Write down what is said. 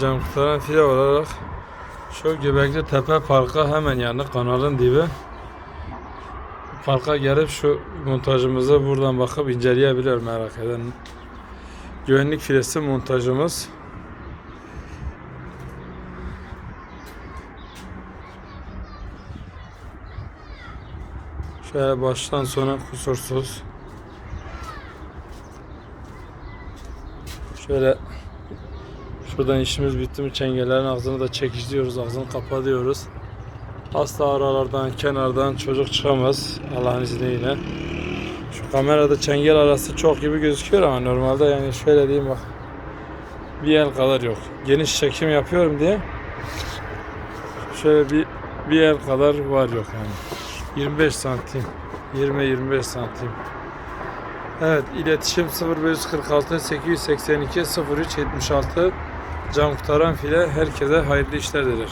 Cam kurtaran file olarak şu Göbekli Tepe Parkı hemen yanı kanalın dibi. Parka gelip şu montajımızı buradan bakıp inceleyebilir merak eden. Güvenlik filesi montajımız. Şöyle baştan sona kusursuz. Şöyle şuradan işimiz bitti mi çengellerin ağzını da çekişliyoruz, ağzını kapatıyoruz. Asla aralardan, kenardan çocuk çıkamaz Allah'ın izniyle. Şu kamerada çengel arası çok gibi gözüküyor ama normalde yani şöyle diyeyim bak. Bir el kadar yok. Geniş çekim yapıyorum diye şöyle bir bir el kadar var yok yani. 25 santim. 20-25 santim. Evet iletişim 0546 882 03 76 Cam kurtaran file herkese hayırlı işler diler.